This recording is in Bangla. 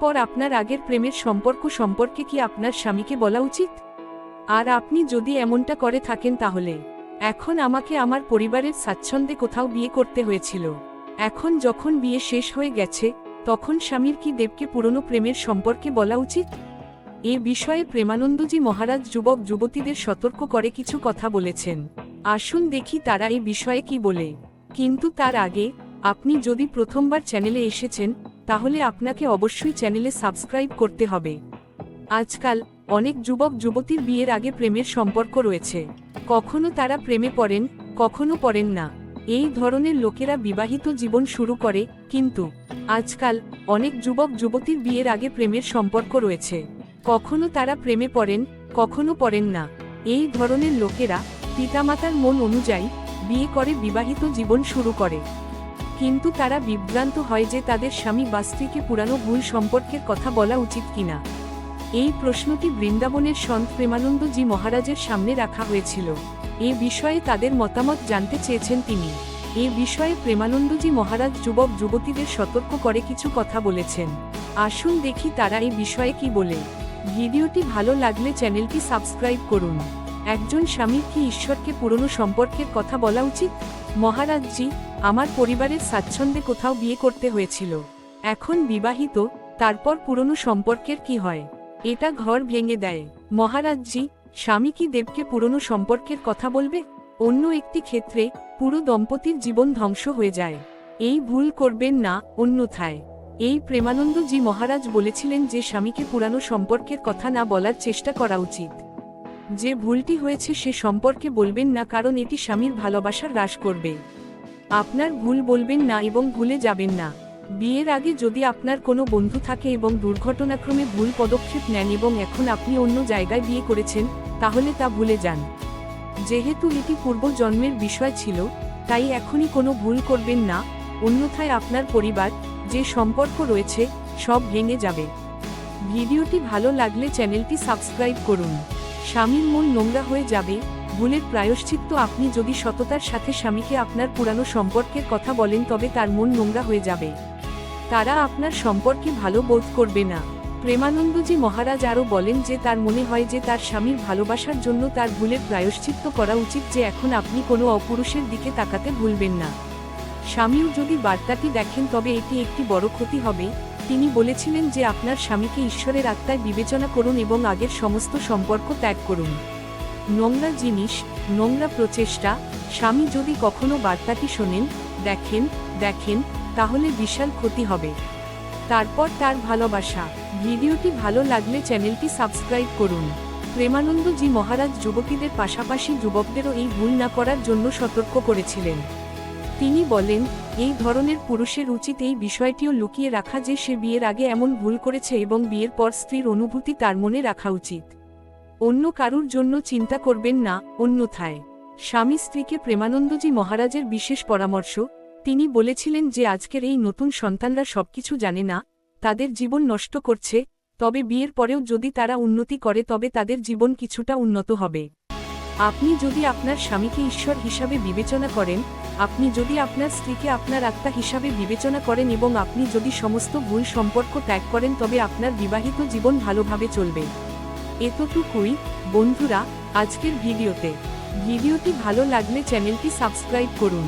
পর আপনার আগের প্রেমের সম্পর্ক সম্পর্কে কি আপনার স্বামীকে বলা উচিত? আর আপনি যদি এমনটা করে থাকেন তাহলে? এখন আমাকে আমার পরিবারের স্বাচ্ছন্দ্যে কোথাও বিয়ে করতে হয়েছিল। এখন যখন বিয়ে শেষ হয়ে গেছে, তখন স্বামীর কি দেবকে পুরনো প্রেমের সম্পর্কে বলা উচিত? এ বিষয়ে প্রেমানন্দজি মহারাজ যুবক যুবতীদের সতর্ক করে কিছু কথা বলেছেন। আসুন দেখি তারা এই বিষয়ে কি বলে। কিন্তু তার আগে আপনি যদি প্রথমবার চ্যানেলে এসেছেন, তাহলে আপনাকে অবশ্যই চ্যানেলে সাবস্ক্রাইব করতে হবে। আজকাল, অনেক যুবক যুবতীর বিয়ের আগে প্রেমের সম্পর্ক রয়েছে। কখনো তারা প্রেমে পড়েন, কখনো পড়েন না। এই ধরনের লোকেরা বিবাহিত জীবন শুরু করে, কিন্তু আজকাল, অনেক যুবক যুবতীর বিয়ের আগে প্রেমের সম্পর্ক রয়েছে। কখনো তারা প্রেমে পড়েন, কখনো পড়েন না। এই ধরনের লোকেরা পিতামাতার মন অনুযায়ী বিয়ে করে বিবাহিত জীবন শুরু করে। কিন্তু তারা বিভ্রান্ত হয় যে তাদের স্বামী বা স্ত্রীকে পুরানো ভুল সম্পর্কের কথা বলা উচিত কিনা। এই প্রশ্নটি বৃন্দাবনের সন্ত প্রেমানন্দজি মহারাজের সামনে রাখা হয়েছিল। এ বিষয়ে তাদের মতামত জানতে চেয়েছেন তিনি। এ বিষয়ে প্রেমানন্দজি মহারাজ যুবক যুবতীদের সতর্ক করে কিছু কথা বলেছেন। আসুন দেখি তারা এই বিষয়ে কি বলে। ভিডিওটি ভালো লাগলে চ্যানেলটি সাবস্ক্রাইব করুন। একজন স্বামীর কি ঈশ্বরকে পুরনো সম্পর্কের কথা বলা উচিত? মহারাজজি, আমার পরিবারের স্বাচ্ছন্দ্যে কোথাও বিয়ে করতে হয়েছিল। এখন বিবাহিত, তারপর পুরনো সম্পর্কের কি হয়? এটা ঘর ভেঙে দেয়। মহারাজজি, স্বামী কি দেবকে পুরনো সম্পর্কের কথা বলবে? অন্য একটি ক্ষেত্রে, পুরো দম্পতির জীবন ধ্বংস হয়ে যায়। এই ভুল করবেন না, অন্যথায়। এই প্রেমানন্দজি মহারাজ বলেছিলেন যে স্বামীকে পুরানো সম্পর্কের কথা না বলার চেষ্টা করা উচিত। যে ভুলটি হয়েছে সে সম্পর্কে বলবেন না, কারণ এটি স্বামীর ভালোবাসার হ্রাস করবে। আপনার ভুল বলবেন না এবং ভুলে যাবেন না। বিয়ের আগে যদি আপনার কোনো বন্ধু থাকে এবং দুর্ঘটনাক্রমে ভুল পদক্ষেপ নেন এবং এখন আপনি অন্য জায়গায় বিয়ে করেছেন, তাহলে তা ভুলে যান। যেহেতু এটি পূর্বজন্মের বিষয় ছিল, তাই এখনই কোনো ভুল করবেন না, অন্যথায় আপনার পরিবার, যে সম্পর্ক রয়েছে, সব ভেঙে যাবে। ভিডিওটি ভালো লাগলে চ্যানেলটি সাবস্ক্রাইব করুন। স্বামীর মন নোংরা হয়ে যাবে, ভুলের প্রায়শ্চিত্ত আপনি যদি সততার সাথে স্বামীকে আপনার পুরানো সম্পর্কের কথা বলেন তবে তার মন নোংরা হয়ে যাবে। তারা আপনার সম্পর্কে ভালো বোধ করবে না। প্রেমানন্দজি মহারাজ আরও বলেন যে তার মনে হয় যে তার স্বামীর ভালোবাসার জন্য তার ভুলের প্রায়শ্চিত্ত করা উচিত যে এখন আপনি কোনো অপুরুষের দিকে তাকাতে ভুলবেন না। স্বামীও যদি বার্তাটি দেখেন তবে এটি একটি বড় ক্ষতি হবে তিনি বলেছিলেন যে আপনার স্বামীকে ঈশ্বরের আত্মায় বিবেচনা করুন এবং আগের সমস্ত সম্পর্ক ত্যাগ করুন। নোংরা জিনিস, নোংরা প্রচেষ্টা, স্বামী যদি কখনো বার্তাটি শোনেন, দেখেন দেখেন, তাহলে বিশাল ক্ষতি হবে। তারপর তার ভালোবাসা। ভিডিওটি ভালো লাগলে চ্যানেলটি সাবস্ক্রাইব করুন। প্রেমানন্দজি মহারাজ যুবতীদের পাশাপাশি যুবকদেরও এই ভুল না করার জন্য সতর্ক করেছিলেন। তিনি বলেন এই ধরনের পুরুষের উচিত এই বিষয়টিও লুকিয়ে রাখা যে সে বিয়ের আগে এমন ভুল করেছে এবং বিয়ের পর স্ত্রীর অনুভূতি তার মনে রাখা উচিত। অন্য কারুর জন্য চিন্তা করবেন না, অন্যথায়। স্বামী স্ত্রীকে প্রেমানন্দজি মহারাজের বিশেষ পরামর্শ, তিনি বলেছিলেন যে আজকের এই নতুন সন্তানরা সবকিছু জানে না, তাদের জীবন নষ্ট করছে, তবে বিয়ের পরেও যদি তারা উন্নতি করে তবে তাদের জীবন কিছুটা উন্নত হবে। আপনি যদি আপনার স্বামীকে ঈশ্বর হিসাবে বিবেচনা করেন, আপনি যদি আপনার স্ত্রীকে আপনার আত্মা হিসাবে বিবেচনা করেন এবং আপনি যদি সমস্ত ভুল সম্পর্ক ত্যাগ করেন, তবে আপনার বিবাহিত জীবন ভালোভাবে চলবে। এতটুকুই, বন্ধুরা, আজকের ভিডিওতে। ভিডিওটি ভালো লাগলে চ্যানেলটি সাবস্ক্রাইব করুন।